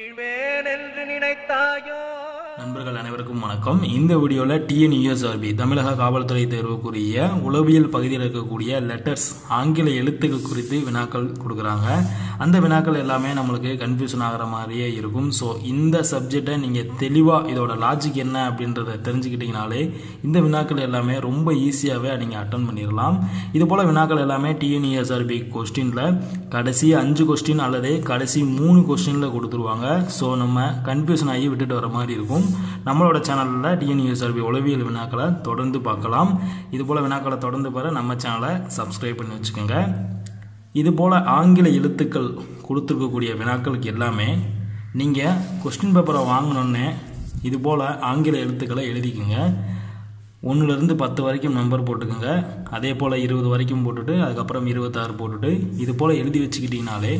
வீழ்வேன் என்று நினைத்தாயோ நண்பர்கள் அனைவருக்கும் வணக்கம். இந்த வீடியோவில் டிஎன்யூஎஸ்ஆர்பி தமிழக காவல்துறை தேர்வுக்குரிய உளவியல் பகுதியில் இருக்கக்கூடிய லெட்டர்ஸ் ஆங்கில எழுத்துக்கள் குறித்து வினாக்கள் கொடுக்குறாங்க. அந்த வினாக்கள் எல்லாமே நம்மளுக்கு கன்ஃபியூஷன் ஆகிற மாதிரியே இருக்கும். ஸோ இந்த சப்ஜெக்டை நீங்கள் தெளிவாக இதோட லாஜிக் என்ன அப்படின்றத தெரிஞ்சுக்கிட்டீங்கனாலே இந்த வினாக்கள் எல்லாமே ரொம்ப ஈஸியாகவே நீங்கள் அட்டன் பண்ணிடலாம். இது போல் வினாக்கள் எல்லாமே டிஎன்இஎஸ்ஆர்பி கொஸ்டினில் கடைசி அஞ்சு கொஸ்டின் அல்லது கடைசி மூணு கொஸ்டினில் கொடுத்துருவாங்க. ஸோ நம்ம கன்ஃபியூஷன் ஆகி விட்டுட்டு வர மாதிரி இருக்கும். நம்மளோட சேனலில் டிஎன்யூஎஸ்ஆர்பி உளவியல் வினாக்களை தொடர்ந்து பார்க்கலாம். இது போல் வினாக்களை தொடர்ந்து பெற நம்ம சேனலை சப்ஸ்கிரைப் பண்ணி வச்சுக்கோங்க. இது போல் ஆங்கில எழுத்துக்கள் கொடுத்துருக்கக்கூடிய வினாக்களுக்கு எல்லாமே நீங்கள் கொஸ்டின் பேப்பரை வாங்கினோன்னே இது போல் ஆங்கில எழுத்துக்களை எழுதிக்கோங்க. ஒன்றுலேருந்து பத்து வரைக்கும் நம்பர் போட்டுக்கோங்க. அதே போல் இருபது வரைக்கும் போட்டுட்டு அதுக்கப்புறம் இருபத்தாறு போட்டுட்டு இது போல் எழுதி வச்சுக்கிட்டிங்கனாலே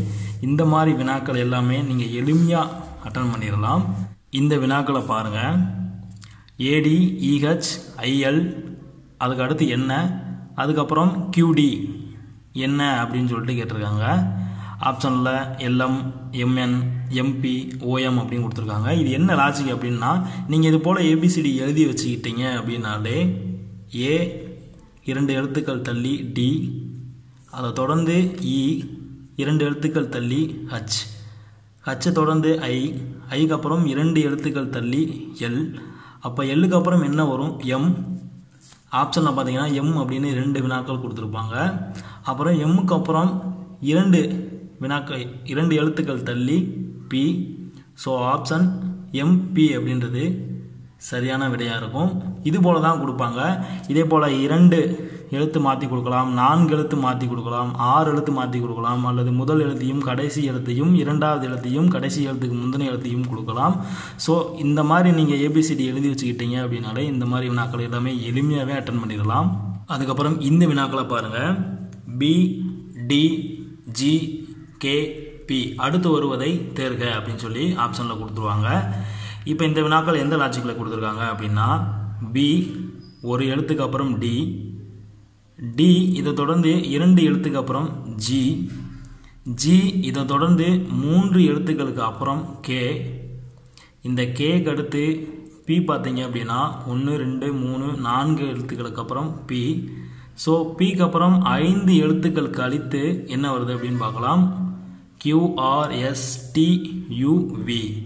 இந்த மாதிரி வினாக்கள் எல்லாமே நீங்கள் எளிமையாக அட்டன் பண்ணிடலாம். இந்த வினாக்களை பாருங்கள் ஏடி இஹெச் ஐஎல் அதுக்கு அடுத்து என்ன? அதுக்கப்புறம் கியூடி என்ன அப்படின்னு சொல்லிட்டு கேட்டிருக்காங்க. ஆப்ஷனில் எல்எம் எம்என் எம்பி ஓஎம் அப்படின்னு கொடுத்துருக்காங்க. இது என்ன லாஜிக் அப்படின்னா நீங்கள் இது போல் ஏபிசிடி எழுதி வச்சுக்கிட்டீங்க அப்படின்னாலே ஏ இரண்டு எழுத்துக்கள் தள்ளி டி அதை தொடர்ந்து இ இரண்டு எழுத்துக்கள் தள்ளி ஹச் ஹச்சை தொடர்ந்து ஐ ஐக்கு அப்புறம் இரண்டு எழுத்துக்கள் தள்ளி எல். அப்போ எல்லுக்கு அப்புறம் என்ன வரும்? எம். ஆப்ஷனில் பார்த்தீங்கன்னா எம் அப்படின்னு ரெண்டு வினாக்கள் கொடுத்துருப்பாங்க. அப்புறம் எம்முக்கு அப்புறம் இரண்டு வினாக்கள் இரண்டு எழுத்துக்கள் தள்ளி பி ஸோ ஆப்ஷன் எம்பி அப்படின்றது சரியான விடையாக இருக்கும். இது போல தான் கொடுப்பாங்க. இதே போல் இரண்டு எழுத்து மாற்றி கொடுக்கலாம் நான்கு எழுத்து மாற்றி கொடுக்கலாம் ஆறு எழுத்து மாற்றி கொடுக்கலாம் அல்லது முதல் எழுத்தையும் கடைசி எழுத்தையும் இரண்டாவது எழுத்தையும் கடைசி எழுத்துக்கு முந்தின எழுத்தையும் கொடுக்கலாம். ஸோ இந்த மாதிரி நீங்கள் ஏபிசிடி எழுதி வச்சுக்கிட்டீங்க அப்படின்னாலே இந்த மாதிரி வினாக்கள் எல்லாமே எளிமையாகவே அட்டன் பண்ணிடலாம். அதுக்கப்புறம் இந்த வினாக்களை பாருங்கள் B D G K P அடுத்து வருவதை தேர்க அப்படின்னு சொல்லி ஆப்ஷனில் கொடுத்துருவாங்க. இப்போ இந்த வினாக்கள் எந்த லாஜிக்கில் கொடுத்துருக்காங்க அப்படின்னா பி ஒரு எழுத்துக்கு அப்புறம் டி டி இதை தொடர்ந்து இரண்டு எழுத்துக்கு அப்புறம் ஜி ஜி இதை தொடர்ந்து மூன்று எழுத்துக்களுக்கு அப்புறம் கே இந்த கேக்கு அடுத்து பி பார்த்தீங்க அப்படின்னா ஒன்று ரெண்டு மூணு நான்கு எழுத்துக்களுக்கு அப்புறம் பி ஸோ பிக்கு அப்புறம் ஐந்து எழுத்துக்கள் கழித்து என்ன வருது அப்படின்னு பார்க்கலாம்? கியூஆர்எஸ்டியூவி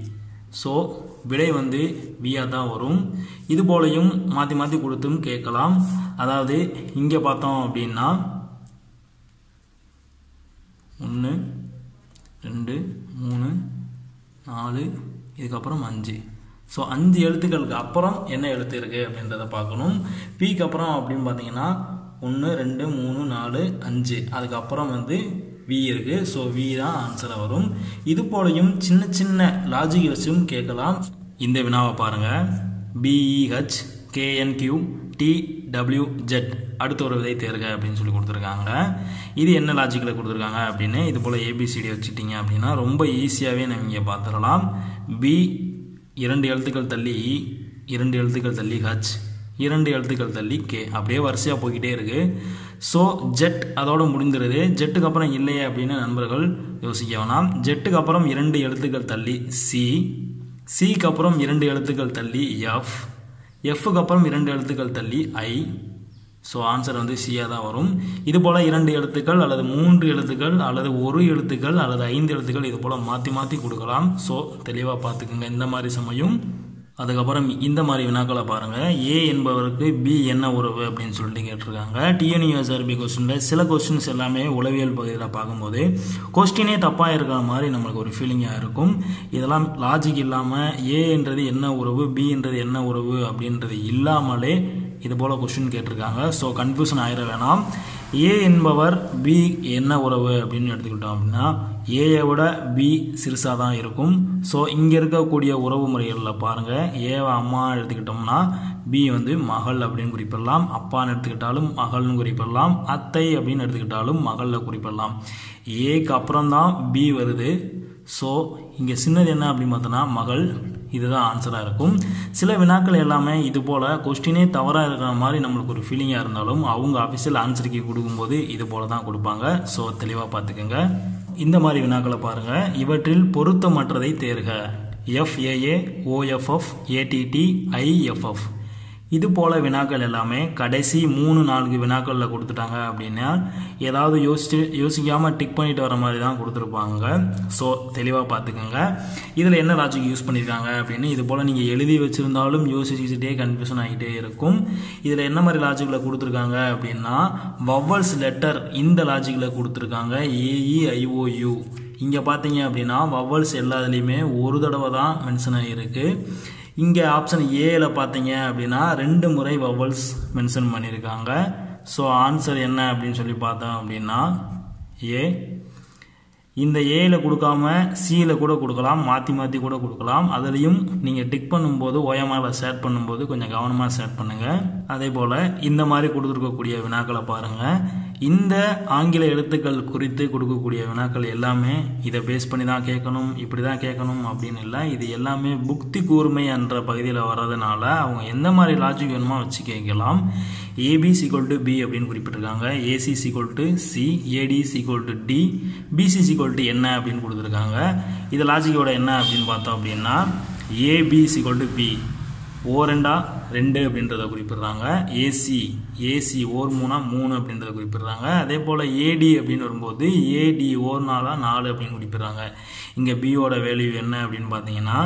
ஸோ விடை வந்து வியாக தான் வரும். இது போலையும் மாற்றி மாற்றி கொடுத்தும் கேட்கலாம். அதாவது இங்கே பார்த்தோம் அப்படின்னா ஒன்று ரெண்டு மூணு நாலு இதுக்கப்புறம் அஞ்சு. ஸோ அஞ்சு எழுத்துக்களுக்கு அப்புறம் என்ன எழுத்து இருக்குது அப்படின்றத பார்க்கணும். பிக்கு அப்புறம் அப்படின்னு பார்த்தீங்கன்னா ஒன்று ரெண்டு மூணு நாலு அஞ்சு. அதுக்கப்புறம் வந்து வி இருக்குது ஸோ வி தான் ஆன்சராக வரும். இது போலையும் சின்ன சின்ன லாஜிக் வச்சும் கேட்கலாம். இந்த வினாவை பாருங்கள் பிஇஹெச் கேஎன்கியூ டிடபிள்யூஜெட் ஜெட் அடுத்த ஒரு விதை தேர்க அப்படின்னு சொல்லி கொடுத்துருக்காங்க. இது என்ன லாஜிக்கில் கொடுத்துருக்காங்க அப்படின்னு இது போல் ஏபிசிடி வச்சுட்டிங்க அப்படின்னா ரொம்ப ஈஸியாகவே நீங்கள் பார்த்துடலாம் பி இரண்டு எழுத்துக்கள் தள்ளி இ இரண்டு எழுத்துக்கள் தள்ளி ஹச் இரண்டு எழுத்துக்கள் தள்ளி கே அப்படியே வரிசையாக போய்கிட்டே இருக்குது ஸோ ஜெட் அதோடு முடிந்துருது. ஜெட்டுக்கு அப்புறம் இல்லையே அப்படின்னு நண்பர்கள் யோசிக்க வேணாம். ஜெட்டுக்கு அப்புறம் இரண்டு எழுத்துக்கள் தள்ளி சி சிக்கு அப்புறம் இரண்டு எழுத்துக்கள் தள்ளி எஃப் எஃப்க்கு அப்புறம் இரண்டு எழுத்துக்கள் தள்ளி ஐ ஸோ ஆன்சர் வந்து சியாக தான் வரும். இது போல் இரண்டு எழுத்துக்கள் அல்லது மூன்று எழுத்துக்கள் அல்லது ஒரு எழுத்துக்கள் அல்லது ஐந்து எழுத்துக்கள் இது போல் மாற்றி மாற்றி கொடுக்கலாம். ஸோ தெளிவாக பார்த்துக்குங்க. இந்த மாதிரி சமயம். அதுக்கப்புறம் இந்த மாதிரி வினாக்களை பாருங்கள் ஏ என்பவருக்கு பி என்ன உறவு அப்படின்னு சொல்லிட்டு கேட்டிருக்காங்க. டிஎன்யூஎஸ்ஆர்பி கொஸ்டினில் சில கொஸ்டின்ஸ் எல்லாமே உளவியல் பகுதியில் பார்க்கும்போது கொஸ்டினே தப்பாக இருக்கிற மாதிரி நம்மளுக்கு ஒரு ஃபீலிங்காக இருக்கும். இதெல்லாம் லாஜிக் இல்லாமல் ஏ என்றது என்ன உறவு பி என்றது என்ன உறவு அப்படின்றது இல்லாமலே இது போல் கொஸ்டின் கேட்டிருக்காங்க. ஸோ கன்ஃபியூஷன் ஆயிட வேணாம். ஏ என்பவர் பி என்ன உறவு அப்படின்னு எடுத்துக்கிட்டோம் அப்படின்னா ஏயை விட பி சிறுசாக தான் இருக்கும். ஸோ இங்கே இருக்கக்கூடிய உறவு முறைகளில் பாருங்கள் ஏவை அம்மா எடுத்துக்கிட்டோம்னா பி வந்து மகள் அப்படின்னு குறிப்பிடலாம். அப்பான்னு எடுத்துக்கிட்டாலும் மகள்னு குறிப்பிடலாம். அத்தை அப்படின்னு எடுத்துக்கிட்டாலும் மகளில் குறிப்பிடலாம். ஏக்கு அப்புறம் தான் பி வருது. ஸோ இங்கே சின்னது என்ன அப்படின்னு பார்த்தோன்னா மகள். இதுதான் ஆன்சராக இருக்கும். சில வினாக்கள் எல்லாமே இது போல் கொஸ்டினே தவறாக இருக்கிற மாதிரி நம்மளுக்கு ஒரு ஃபீலிங்காக இருந்தாலும் அவங்க அஃபிஷியல் ஆன்சருக்கு கொடுக்கும்போது இது போல தான் கொடுப்பாங்க. ஸோ தெளிவாக பார்த்துக்கோங்க. இந்த மாதிரி வினாக்களை பாருங்கள் இவற்றில் பொருத்தமற்றதை தேர்க. எஃப்ஏஏ ஓஎஃப்எஃப் ஏடிடி ஐஎஃப்எஃப் இது போல் வினாக்கள் எல்லாமே கடைசி மூணு நான்கு வினாக்களில் கொடுத்துட்டாங்க அப்படின்னா ஏதாவது யோசிச்சு யோசிக்காமல் டிக் பண்ணிட்டு வர மாதிரி தான் கொடுத்துருப்பாங்க. ஸோ தெளிவாக பார்த்துக்கோங்க. இதில் என்ன லாஜிக் யூஸ் பண்ணியிருக்காங்க அப்படின்னு இது போல் நீங்கள் எழுதி வச்சுருந்தாலும் யோசிச்சுக்கிட்டே கன்ஃபியூஷன் ஆகிட்டே இருக்கும். இதில் என்ன மாதிரி லாஜிக்கில் கொடுத்துருக்காங்க அப்படின்னா வவ்வல்ஸ் லெட்டர் இந்த லாஜிக்கில் கொடுத்துருக்காங்க. ஏஇஐஓயு இங்கே பார்த்தீங்க அப்படின்னா வவ்வல்ஸ் எல்லாத்துலேயுமே ஒரு தடவை தான் மென்ஷன் ஆகியிருக்கு இங்கே ஆப்ஷன் ஏயில் பார்த்தீங்க அப்படின்னா ரெண்டு முறை வவல்ஸ் மென்ஷன் பண்ணியிருக்காங்க. ஸோ ஆன்சர் என்ன அப்படின்னு சொல்லி பார்த்தோம் அப்படின்னா ஏ இந்த ஏயில் கொடுக்காம சியில் கூட கொடுக்கலாம் மாற்றி மாற்றி கூட கொடுக்கலாம். அதுலேயும் நீங்கள் டிக் பண்ணும்போது ஓயமாவில் ஷேர் பண்ணும்போது கொஞ்சம் கவனமாக ஷேர் பண்ணுங்கள் அதே போல் இந்த மாதிரி கொடுத்துருக்கக்கூடிய வினாக்களை பாருங்கள் இந்த ஆங்கில எழுத்துக்கள் குறித்து கொடுக்கக்கூடிய வினாக்கள் எல்லாமே இதை பேஸ் பண்ணி தான் கேட்கணும் இப்படி தான் கேட்கணும் அப்படின்னு இல்லை. இது எல்லாமே புக்தி கூர்மை என்ற பகுதியில் வர்றதுனால அவங்க எந்த மாதிரி லாஜிக் வேணுமோ வச்சு கேட்கலாம். ஏபி சிக்வல் டு பி அப்படின்னு குறிப்பிட்டிருக்காங்க. AC equal to C AD sequel to D BC sequel to என்ன அப்படின்னு கொடுத்துருக்காங்க. இது லாஜிக்கோட என்ன அப்படின்னு பார்த்தோம் அப்படின்னா ஏபி சிக்வல் டு பி ஓரெண்டா ரெண்டு? அப்படின்றத குறிப்பிடுறாங்க. ஏசி ஏசி ஓர் மூணா? மூணு அப்படின்றத குறிப்பிடுறாங்க. அதே போல் ஏடி அப்படின்னு வரும்போது ஏடி ஓர் நாளா நாலு? அப்படின்னு குறிப்பிடுறாங்க. இங்கே பியோட வேல்யூ என்ன அப்படின்னு பார்த்தீங்கன்னா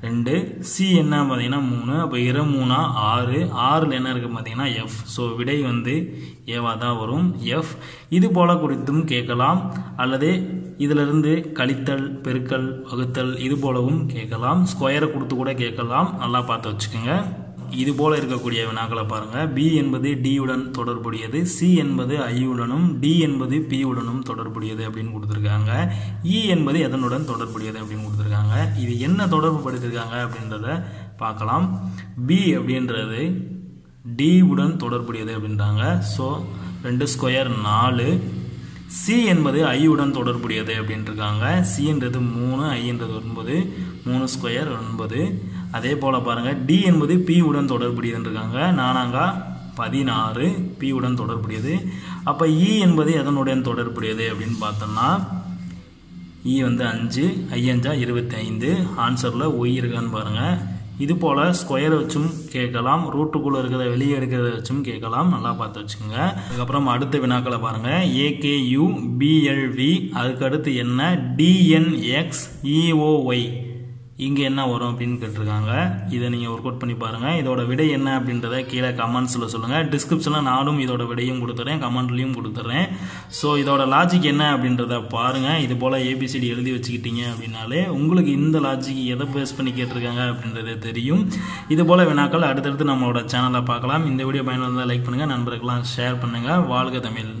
ரெண்டு. சி என்ன பார்த்தீங்கன்னா மூணு. அப்போ இரு மூணா? ஆறு. ஆறில் என்ன இருக்குது பார்த்தீங்கன்னா எஃப் ஸோ விடை வந்து ஏவாக தான் வரும். எஃப் இது போல் குறித்தும் கேட்கலாம். அல்லது இதிலிருந்து கழித்தல் பெருக்கல் வகுத்தல் இது போலவும் கேட்கலாம். ஸ்கொயரை கொடுத்து கூட கேட்கலாம். நல்லா பார்த்து வச்சுக்கோங்க. இது போல இருக்கக்கூடிய வினாக்களை பாருங்கள் பி என்பது டியுடன் தொடர்புடையது. சி என்பது ஐயுடனும் டி என்பது பி உடனும் தொடர்புடையது அப்படின்னு கொடுத்துருக்காங்க. இ e என்பது எதனுடன் தொடர்புடையது அப்படின்னு கொடுத்துருக்காங்க. இது என்ன தொடர்பு படுத்திருக்காங்க அப்படின்றத பார்க்கலாம். பி அப்படின்றது டி உடன் தொடர்புடையது அப்படின்றாங்க. ஸோ ரெண்டு ஸ்கொயர் நாலு. சி என்பது ஐயுடன் தொடர்புடையது அப்படின்ட்டுருக்காங்க. சின்றது மூணு ஐன்றது ஒன்பது மூணு ஸ்கொயர் ஒன்பது. அதே போல் பாருங்கள் டி என்பது பி உடன் தொடர்புடையதுன்றிருக்காங்க நானாங்கா பதினாறு பி உடன் தொடர்புடையது. அப்போ இ e என்பது எதனுடன் தொடர்புடையது அப்படின்னு பார்த்தோம்னா இ வந்து அஞ்சு ஐயஞ்சா இருபத்தி ஐந்து ஆன்சரில் ஒய் இருக்கான்னு பாருங்கள் இது போல் ஸ்கொயரை வச்சும் கேட்கலாம் ரூட்டுக்குள்ளே இருக்கிறத வெளியே எடுக்கிறத வச்சும் கேட்கலாம். நல்லா பார்த்து வச்சுக்கோங்க. அதுக்கப்புறம் அடுத்த வினாக்களை பாருங்கள் ஏகேயு பிஎல்வி அதுக்கு அடுத்து என்ன? டிஎன்எக்ஸ் இஓஒய் இங்கே என்ன வரும் அப்படின்னு கேட்டிருக்காங்க. இதை நீங்கள் ஒர்க் அவுட் பண்ணி பாருங்கள் இதோட விடை என்ன அப்படின்றத கீழே கமெண்ட்ஸில் சொல்லுங்கள் டிஸ்கிரிப்ஷனில் நானும் இதோட விடையும் கொடுத்துறேன். கமெண்ட்லேயும் கொடுத்துட்றேன் ஸோ இதோட லாஜிக் என்ன அப்படின்றத பாருங்கள் இது போல் ஏபிசிடி எழுதி வச்சுக்கிட்டீங்க அப்படின்னாலே உங்களுக்கு இந்த லாஜிக் எதை பேஸ் பண்ணி கேட்டிருக்காங்க அப்படின்றத தெரியும். இது போல் வினாக்கள் அடுத்தடுத்து நம்மளோட சேனலை பார்க்கலாம். இந்த வீடியோ பயனுள்ளதாக லைக் பண்ணுங்கள் நண்பர்களெலாம் ஷேர் பண்ணுங்கள் வாழ்க தமிழ்.